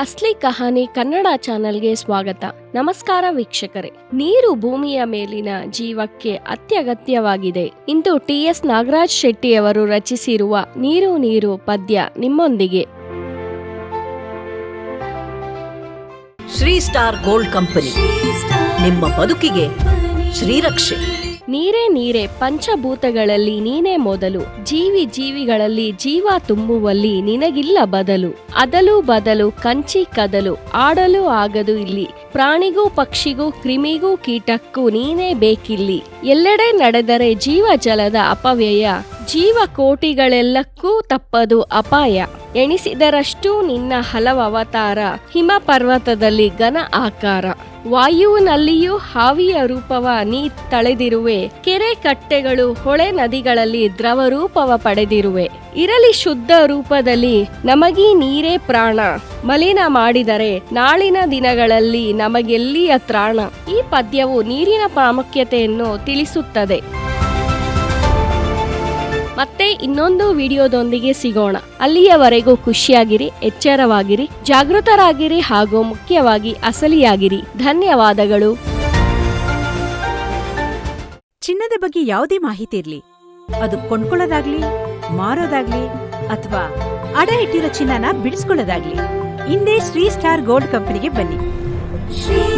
ಅಸ್ಲಿ ಕಹಾನಿ ಕನ್ನಡ ಚಾನೆಲ್ಗೆ ಸ್ವಾಗತ. ನಮಸ್ಕಾರ ವೀಕ್ಷಕರೇ. ನೀರು ಭೂಮಿಯ ಮೇಲಿನ ಜೀವಕ್ಕೆ ಅತ್ಯಗತ್ಯವಾಗಿದೆ. ಇಂದು ಟಿ ಎಸ್ ನಾಗರಾಜ್ ಶೆಟ್ಟಿಯವರು ರಚಿಸಿರುವ ನೀರು ನೀರು ಪದ್ಯ ನಿಮ್ಮೊಂದಿಗೆ. Shri star gold company. ನಿಮ್ಮ ಬದುಕಿಗೆ ಶ್ರೀರಕ್ಷೆ. ನೀರೇ ನೀರೇ ಪಂಚಭೂತಗಳಲ್ಲಿ ನೀನೇ ಮೊದಲು. ಜೀವಿ ಜೀವಿಗಳಲ್ಲಿ ಜೀವ ತುಂಬುವಲ್ಲಿ ನಿನಗಿಲ್ಲ ಬದಲು. ಅದಲು ಬದಲು ಕಂಚಿ ಕದಲು. ಆಡಲು ಆಗದು ಇಲ್ಲಿ. ಪ್ರಾಣಿಗೂ ಪಕ್ಷಿಗೂ ಕ್ರಿಮಿಗೂ ಕೀಟಕ್ಕೂ ನೀನೇ ಬೇಕಿಲ್ಲಿ. ಎಲ್ಲೆಡೆ ನಡೆದರೆ ಜೀವ ಜಲದ ಅಪವ್ಯಯ. ಜೀವ ಕೋಟಿಗಳೆಲ್ಲಕ್ಕೂ ತಪ್ಪದು ಅಪಾಯ. ಎಣಿಸಿದರಷ್ಟು ನಿನ್ನ ಹಲವು ಅವತಾರ ಹಿಮ ಪರ್ವತದಲ್ಲಿ ಘನ ಆಕಾರ. ವಾಯುವಿನಲ್ಲಿಯೂ ಹಾವಿಯ ರೂಪವ ನೀ ತಳೆದಿರುವೆ. ಕೆರೆ ಕಟ್ಟೆಗಳು ಹೊಳೆ ನದಿಗಳಲ್ಲಿ ದ್ರವ ರೂಪವ ಪಡೆದಿರುವೆ. ಇರಲಿ ಶುದ್ಧ ರೂಪದಲ್ಲಿ ನಮಗೀ ನೀರೇ ಪ್ರಾಣ. ಮಲಿನ ಮಾಡಿದರೆ ನಾಳಿನ ದಿನಗಳಲ್ಲಿ ನಮಗೆಲ್ಲಿಯ ತ್ರಾಣ. ಈ ಪದ್ಯವು ನೀರಿನ ಪ್ರಾಮುಖ್ಯತೆಯನ್ನು ತಿಳಿಸುತ್ತದೆ. ಮತ್ತೆ ಇನ್ನೊಂದು ವಿಡಿಯೋದೊಂದಿಗೆ ಸಿಗೋಣ. ಅಲ್ಲಿಯವರೆಗೂ ಖುಷಿಯಾಗಿರಿ, ಎಚ್ಚರವಾಗಿರಿ, ಜಾಗೃತರಾಗಿರಿ ಹಾಗೂ ಮುಖ್ಯವಾಗಿ ಅಸಲಿಯಾಗಿರಿ. ಧನ್ಯವಾದಗಳು. ಚಿನ್ನದ ಬಗ್ಗೆ ಯಾವುದೇ ಮಾಹಿತಿ ಇರಲಿ. ಅದು ಕೊಂಡ್ಕೊಳ್ಳೋದಾಗ್ಲಿ, ಮಾರೋದಾಗ್ಲಿ ಅಥವಾ ಅಡ ಇಟ್ಟಿರೋ ಚಿನ್ನನ ಬಿಡಿಸ್ಕೊಳ್ಳೋದಾಗ್ಲಿ, ಹಿಂದೆ ಶ್ರೀ ಸ್ಟಾರ್ ಗೋಲ್ಡ್ ಕಂಪನಿಗೆ ಬನ್ನಿ. company.